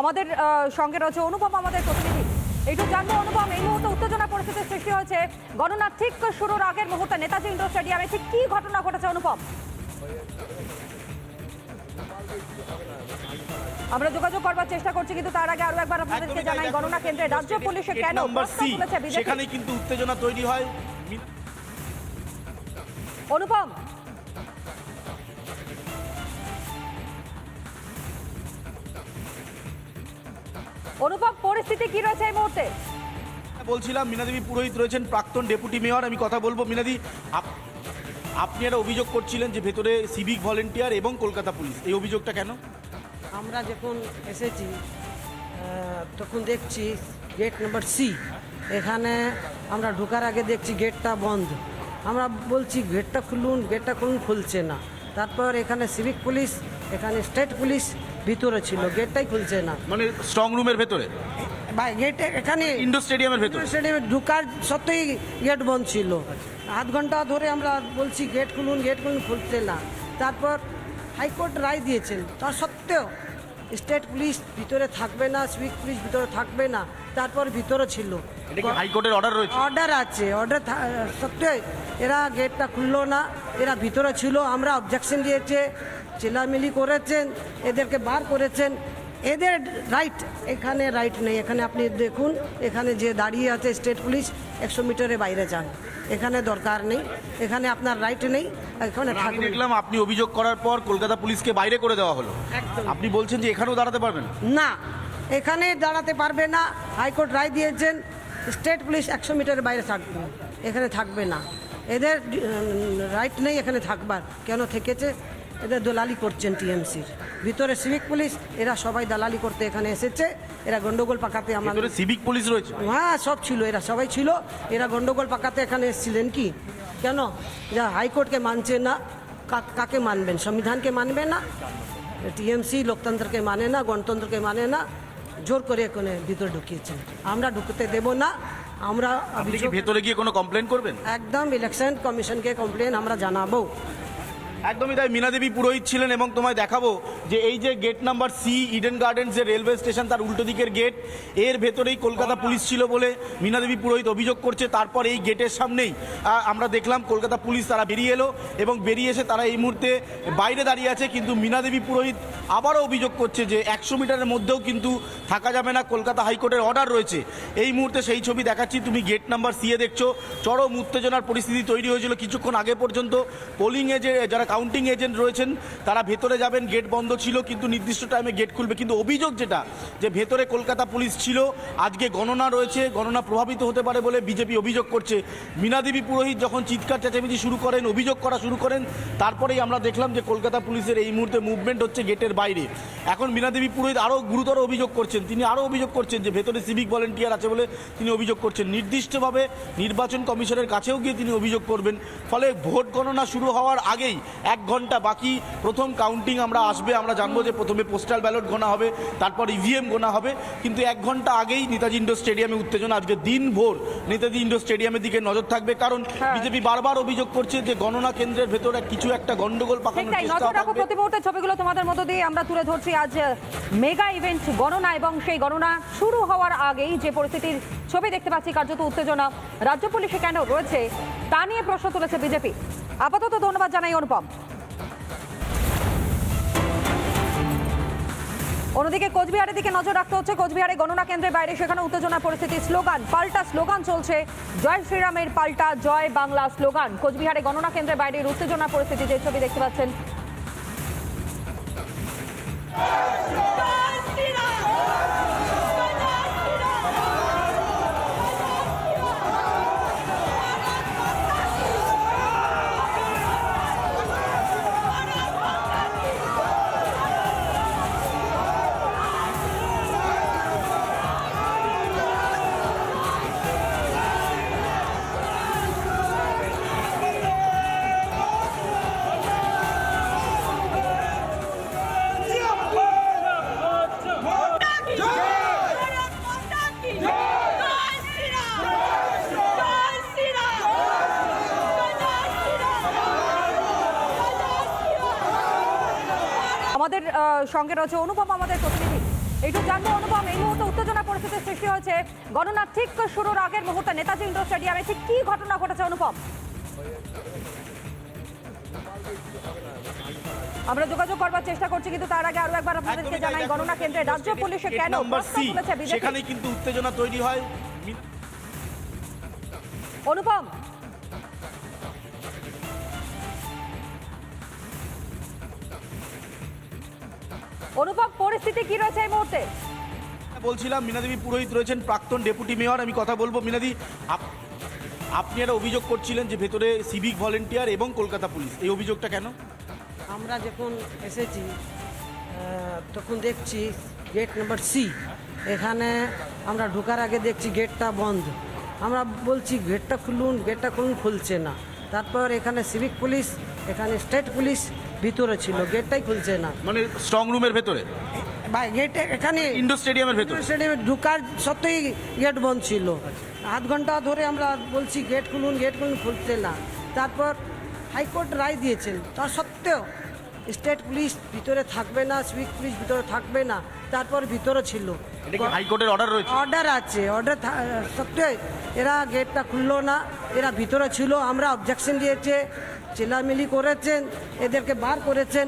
আমাদের সঙ্গে রয়েছে অনুপম আমাদের প্রতিনিধি। একটু জানব অনুপম এই মুহূর্তে উত্তেজনা পরিস্থিতির সৃষ্টি হয়েছে। গণনা ঠিক শুরুর আগের মুহূর্তে নেতাজি ইন্ডোর স্টেডিয়ামে ঠিক কি ঘটনা ঘটেছে অনুপম? আমরা যোগাযোগ করবার চেষ্টা করছি কিন্তু তার আগে আরও একবার আপনাদেরকে জানাই গণনা কেন্দ্রে রাজ্য পুলিশে কেন নাম্বার প্রশ্ন সি তুলেছে বিজেপি? সেখানেই কিন্তু উত্তেজনা তৈরি হয়। অনুপম অনুপম পরিস্থিতি কি রয়েছে এই মুহূর্তে? বলছিলাম মিনাদেবী পুরোহিত রয়েছেন প্রাক্তন ডেপুটি মেয়র। আমি কথা বলব মিনাদি আপ- আপনি একটা অভিযোগ করছিলেন যে ভেতরে সিভিক ভলেন্টিয়ার এবং কলকাতা পুলিশ। এই অভিযোগটা কেন? আমরা যখন এসেছি তখন দেখছি গেট নাম্বার সি। এখানে আমরা ঢোকার আগে দেখছি গেটটা বন্ধ। আমরা বলছি গেটটা খুলুন গেটটা খুলুন খুলছে না। তারপর এখানে সিভিক পুলিশ এখানে স্টেট পুলিশ ভিতরে ছিল গেটটাই খুলছে না। মানে স্ট্রং রুমের ভেতরে? বা গেটে এখানে ইন্ডোর স্টেডিয়ামের ভেতরে? স্টেডিয়ামে ঢুকার সত্যিই গেট বন্ধ ছিল। আধ ঘণ্টা ধরে আমরা বলছি গেট খুলুন গেট খুলুন খুলছে না। তারপর হাইকোর্ট রায় দিয়েছেন। তা সত্ত্বেও স্টেট পুলিশ ভিতরে থাকবে না সিভিক পুলিশ ভিতরে থাকবে না। তারপর ভিতরে ছিল। হাইকোর্টের অর্ডার রয়েছে? অর্ডার আছে অর্ডার সত্ত্বেও এরা গেটটা খুললো না। এরা ভিতরে ছিল আমরা অবজেকশন দিয়েছে। চিলামিলি করেছেন এদেরকে বার করেছেন। এদের রাইট এখানে রাইট নেই। এখানে আপনি দেখুন এখানে যে দাঁড়িয়ে আছে স্টেট পুলিশ একশো মিটারের বাইরে যান। এখানে দরকার নেই। এখানে আপনার রাইট নেই এখানে আমি দেখলাম আপনি অভিযোগ করার পর কলকাতা পুলিশকে বাইরে করে দেওয়া হলো। আপনি বলছেন যে এখানেও দাঁড়াতে পারবেন না। এখানে দাঁড়াতে পারবে না। হাইকোর্ট রায় দিয়েছেন স্টেট পুলিশ একশো মিটারের বাইরে থাকবে। এখানে থাকবে না। এদের রাইট নেই এখানে থাকবার। কেন থেকেছে? এদের দলালি করছেন টিএমসির। ভিতরে সিভিক পুলিশ এরা সবাই দালালি করতে এখানে এসেছে। এরা গন্ডগোল পাকাতে আমাদের সিভিক পুলিশ রয়েছে? হ্যাঁ সব ছিল এরা সবাই ছিল। এরা গন্ডগোল পাকাতে এখানে এসেছিলেন কি? কেন? যা হাইকোর্টকে মানছে না। কাকে মানবেন? সংবিধানকে মানবে না? টিএমসি লোকতন্ত্রকে মানে না গণতন্ত্রকে মানে না। জোর করে এখানে ভিতরে ঢুকিয়েছেন। আমরা ঢুকতে দেব না। আমরা ভেতরে গিয়ে কোনো কমপ্লেন করবেন? একদম ইলেকশন কমিশনকে কমপ্লেন আমরা জানাব। একদমই তাই। মীনা দেবী পুরোহিত ছিলেন এবং তোমায় দেখাবো যে এই যে gate number C Eden Gardens যে রেলওয়ে স্টেশন তার উল্টো দিকের গেটের ভেতরেই কলকাতা পুলিশ ছিল বলে মীনা দেবী পুরোহিত অভিযোগ করছে। তারপর এই গেটের সামনেই আমরা দেখলাম কলকাতা পুলিশ তারা বেরিয়ে এলো এবং বেরিয়ে এসে তারা এই মুহূর্তে বাইরে দাঁড়িয়ে আছে। কিন্তু মীনা দেবী পুরোহিত আবারও অভিযোগ করছে যে একশো মিটারের মধ্যেও কিন্তু থাকা যাবে না। কলকাতা হাইকোর্টের অর্ডার রয়েছে। এই মুহূর্তে সেই ছবি দেখাচ্ছি। তুমি গেট নাম্বার সিয়ে দেখছ। চরম উত্তেজনার পরিস্থিতি তৈরি হয়েছিল কিছুক্ষণ আগে পর্যন্ত। পোলিং যে, যারা কাউন্টিং এজেন্ট রয়েছেন, তারা ভেতরে যাবেন গেট বন্ধ ছিল, কিন্তু নির্দিষ্ট টাইমে গেট খুলবে। কিন্তু অভিযোগ যেটা, যে ভেতরে কলকাতা পুলিশ ছিল, আজকে গণনা রয়েছে, গণনা প্রভাবিত হতে পারে বলে বিজেপি অভিযোগ করছে। মীনা দেবী পুরোহিত যখন চিৎকার চেঁচামেচি শুরু করেন, অভিযোগ করা শুরু করেন, তারপরেই আমরা দেখলাম যে কলকাতা পুলিশের এই মুহূর্তে মুভমেন্ট হচ্ছে গেটের বাইরে। এখন মীনা দেবী পুরোহিত আরও গুরুতর অভিযোগ করছেন। তিনি আরও অভিযোগ করছেন যে ভেতরে সিভিক ভলেন্টিয়ার আছে বলে তিনি অভিযোগ করছেন। নির্দিষ্টভাবে নির্বাচন কমিশনের কাছেও গিয়ে তিনি অভিযোগ করবেন। ফলে ভোট গণনা শুরু হওয়ার আগেই এক ঘণ্টা বাকি প্রথম কাউন্টিং আমরা আসবে আমরা জানব যে প্রথমে পোস্টাল ব্যালট গোনা হবে তারপর ইভিএম গোনা হবে। কিন্তু এক ঘণ্টা আগেই নেতাজি ইন্ডোর স্টেডিয়ামে উত্তেজনা আজকে দিন ভোর নেতাজি ইন্ডোর স্টেডিয়ামের দিকে নজর থাকবে। কারণ হ্যাঁ। বিজেপি বারবার অভিযোগ করছে যে গণনা কেন্দ্রের ভেতরে কিছু একটা গন্ডগোল পাকানোর তাই চেষ্টা নজর রাখো থাকবে। প্রতি মুহূর্তে ছবিগুলো তোমাদের মধ্য দিয়ে আমরা তুলে ধরছি। আজ মেগা ইভেন্ট গণনা এবং সেই গণনা শুরু হওয়ার আগেই যে পরিস্থিতির ছবি দেখতে পাচ্ছি কার্যত উত্তেজনা। রাজ্য পুলিশে কেন রয়েছে তা নিয়ে প্রশ্ন তুলেছে বিজেপি। আপাতত ধন্যবাদ জানাই অনুপম। অন্যদিকে কোচবিহারের দিকে নজর রাখতে হচ্ছে, কোচবিহারে গণনা কেন্দ্রের বাইরে সেখানে উত্তেজনা পরিস্থিতি, স্লোগান, পাল্টা স্লোগান চলছে। জয় শ্রীরামের পাল্টা, জয় বাংলা স্লোগান। কোচবিহারে গণনা কেন্দ্রের বাইরের উত্তেজনা পরিস্থিতি, যে ছবি দেখতে পাচ্ছেন। আমাদের সঙ্গে রয়েছে অনুপম আমাদের প্রতিনিধি। একটু জানব অনুপম এই মুহূর্তে উত্তেজনা পরিস্থিতির সৃষ্টি হয়েছে। গণনা ঠিক শুরুর আগের মুহূর্তে নেতাজি ইন্ডোর স্টেডিয়ামে ঠিক কি ঘটনা ঘটেছে অনুপম? আমরা যোগাযোগ করবার চেষ্টা করছি কিন্তু তার আগে আরও একবার আপনাদেরকে জানাই গণনা কেন্দ্রে রাজ্য পুলিশে কেন নাম্বার প্রশ্ন সি তুলেছে বিজেপি? সেখানেই কিন্তু উত্তেজনা তৈরি হয়। অনুপম অনুপম পরিস্থিতি কি রয়েছে এই মুহূর্তে? বলছিলাম মিনাদেবী পুরোহিত রয়েছেন প্রাক্তন ডেপুটি মেয়র আমি কথা বলব। মিনাদি আপ- আপনি একটা অভিযোগ করছিলেন যে ভেতরে সিভিক ভলেন্টিয়ার এবং কলকাতা পুলিশ। এই অভিযোগটা কেন? আমরা যখন এসেছি তখন দেখছি গেট নাম্বার সি এখানে আমরা ঢোকার আগে দেখছি গেটটা বন্ধ। আমরা বলছি গেটটা খুলুন গেটটা খুলুন খুলছে না। তারপর এখানে সিভিক পুলিশ এখানে স্টেট পুলিশ ভিতরে ছিল গেটটাই খুলছে না। মানে স্ট্রং রুমের ভেতরে? বা গেট এখানে ইন্ডোর স্টেডিয়ামের ভেতরে? স্টেডিয়ামে ঢুকার সত্যিই গেট বন্ধ ছিল। আধ ঘণ্টা ধরে আমরা বলছি গেট খুলুন গেট খুলুন খুলছে না। তারপর হাইকোর্ট রায় দিয়েছেন। তা সত্ত্বেও স্টেট পুলিশ ভিতরে থাকবে না সিভিক পুলিশ ভিতরে থাকবে না তারপর ভিতরে ছিল। হাইকোর্টের অর্ডার রয়েছে? অর্ডার আছে অর্ডার সত্ত্বেও এরা গেটটা খুললো না এরা ভিতরে ছিল আমরা অবজেকশন দিয়েছে। চিল্লামিলি করেছেন এদেরকে বার করেছেন।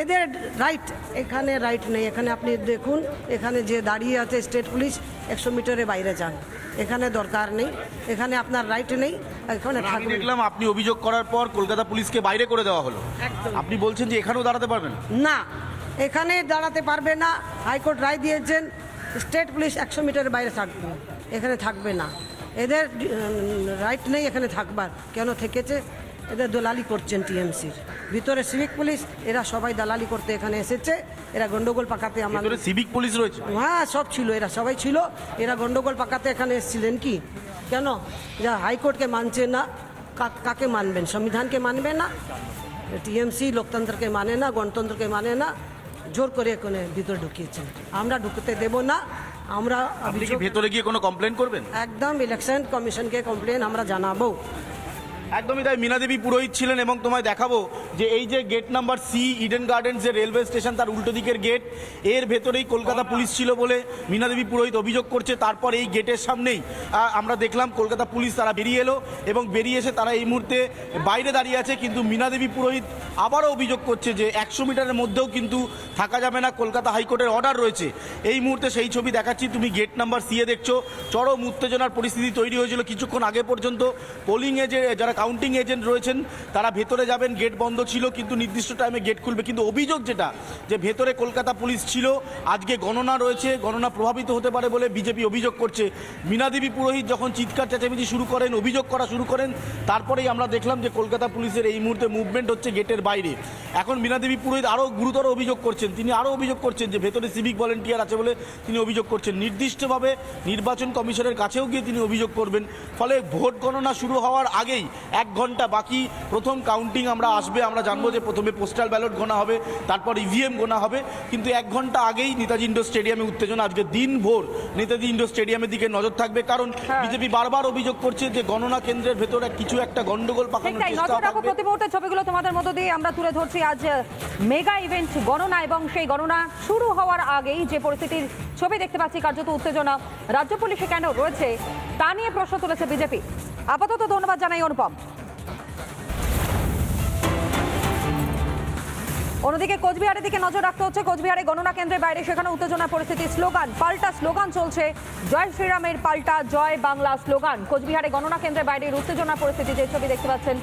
এদের রাইট এখানে রাইট নেই। এখানে আপনি দেখুন এখানে যে দাঁড়িয়ে আছে স্টেট পুলিশ একশো মিটারে বাইরে যান। এখানে দরকার নেই। এখানে আপনার রাইট নেই। এখানে আমি দেখলাম আপনি অভিযোগ করার পর কলকাতা পুলিশকে বাইরে করে দেওয়া হলো। আপনি বলছেন যে এখানেও দাঁড়াতে পারবেন? না এখানে দাঁড়াতে পারবে না। হাইকোর্ট রায় দিয়েছেন স্টেট পুলিশ একশো মিটারের বাইরে থাকবে। এখানে থাকবে না। এদের রাইট নেই এখানে থাকবার। কেন থেকেছে? এদের দলালি করছেন টিএমসির। ভিতরে সিভিক পুলিশ এরা সবাই দালালি করতে এখানে এসেছে। এরা গন্ডগোল পাকাতে আমাদের সিভিক পুলিশ রয়েছে? হ্যাঁ সব ছিল এরা সবাই ছিল। এরা গন্ডগোল পাকাতে এখানে এসেছিলেন কি? কেন? যা হাইকোর্টকে মানছে না। কাকে মানবেন? সংবিধানকে মানবে না। টিএমসি লোকতন্ত্রকে মানে না গণতন্ত্রকে মানে না। জোর করে এখানে ভিতরে ঢুকিয়েছেন। আমরা ঢুকতে দেব না। আমরা আপনি ভেতরে গিয়ে কোনো কমপ্লেন করবেন? একদম ইলেকশন কমিশনকে কমপ্লেন আমরা জানাব। একদমই তাই। মিনাদেবী পুরোহিত ছিলেন এবং তোমায় দেখাবো যে এই যে gate number C Eden Gardens যে রেলওয়ে স্টেশন তার উল্টো দিকের গেটের ভেতরেই কলকাতা পুলিশ ছিল বলে মিনাদেবী পুরোহিত অভিযোগ করছে। তারপর এই গেটের সামনেই আমরা দেখলাম কলকাতা পুলিশ তারা বেরিয়ে এলো এবং বেরিয়ে এসে তারা এই মুহূর্তে বাইরে দাঁড়িয়ে আছে। কিন্তু মিনাদেবী পুরোহিত আবারও অভিযোগ করছে যে একশো মিটারের মধ্যেও কিন্তু থাকা যাবে না। কলকাতা হাইকোর্টের অর্ডার রয়েছে। এই মুহূর্তে সেই ছবি দেখাচ্ছি। তুমি গেট নাম্বার সিয়ে দেখছ। চরম উত্তেজনার পরিস্থিতি তৈরি হয়েছিল কিছুক্ষণ আগে পর্যন্ত। পোলিং যে, যারা কাউন্টিং এজেন্ট রয়েছেন, তারা ভেতরে যাবেন গেট বন্ধ ছিল, কিন্তু নির্দিষ্ট টাইমে গেট খুলবে। কিন্তু অভিযোগ যেটা, যে ভেতরে কলকাতা পুলিশ ছিল, আজকে গণনা রয়েছে, গণনা প্রভাবিত হতে পারে বলে বিজেপি অভিযোগ করছে। মীনাদেবী পুরোহিত যখন চিৎকার চেঁচামেচি শুরু করেন, অভিযোগ করা শুরু করেন, তারপরেই আমরা দেখলাম যে কলকাতা পুলিশের এই মুহূর্তে মুভমেন্ট হচ্ছে গেটের বাইরে। এখন মীনাদেবী পুরোহিত আরও গুরুতর অভিযোগ করছেন। তিনি আরও অভিযোগ করছেন যে ভেতরে সিভিক ভলেন্টিয়ার আছে বলে তিনি অভিযোগ করছেন। নির্দিষ্টভাবে নির্বাচন কমিশনের কাছেও গিয়ে তিনি অভিযোগ করবেন। ফলে ভোট গণনা শুরু হওয়ার আগেই এক ঘণ্টা বাকি। প্রথম কাউন্টিং আমরা আসবে আমরা জানব যে প্রথমে পোস্টাল ব্যালট গোনা হবে তারপর ইভিএম গোনা হবে। কিন্তু এক ঘণ্টা আগেই নেতাজি ইন্ডোর স্টেডিয়ামে উত্তেজনা। আজকে দিন ভোর নেতাজি ইন্ডোর স্টেডিয়ামের দিকে নজর থাকবে কারণ হ্যাঁ। বিজেপি বারবার অভিযোগ করছে যে গণনা কেন্দ্রের ভেতরে কিছু একটা গন্ডগোল ঠিক পাকানোর তাই চেষ্টা রাখো প্রতি মুহূর্তে ছবিগুলো তোমাদের মধ্য দিয়ে। আমরা তুলে ধরছি আজ মেগা ইভেন্ট গণনা এবং সেই গণনা শুরু হওয়ার আগেই যে পরিস্থিতির ছবি দেখতে পাচ্ছি কার্যত উত্তেজনা। রাজ্য পুলিশে কেন রয়েছে তা নিয়ে প্রশ্ন তুলেছে বিজেপি। আপাতত ধন্যবাদ জানাই অনুপম। অন্যদিকে কোচবিহারের দিকে নজর রাখতে হচ্ছে। কোচবিহারে গণনা কেন্দ্রের বাইরে সেখানে উত্তেজনা পরিস্থিতি, স্লোগান, পাল্টা স্লোগান চলছে। জয় শ্রীরামের পাল্টা, জয় বাংলা স্লোগান। কোচবিহারে গণনা কেন্দ্রের বাইরের উত্তেজনা পরিস্থিতি, যে ছবি দেখতে পাচ্ছেন।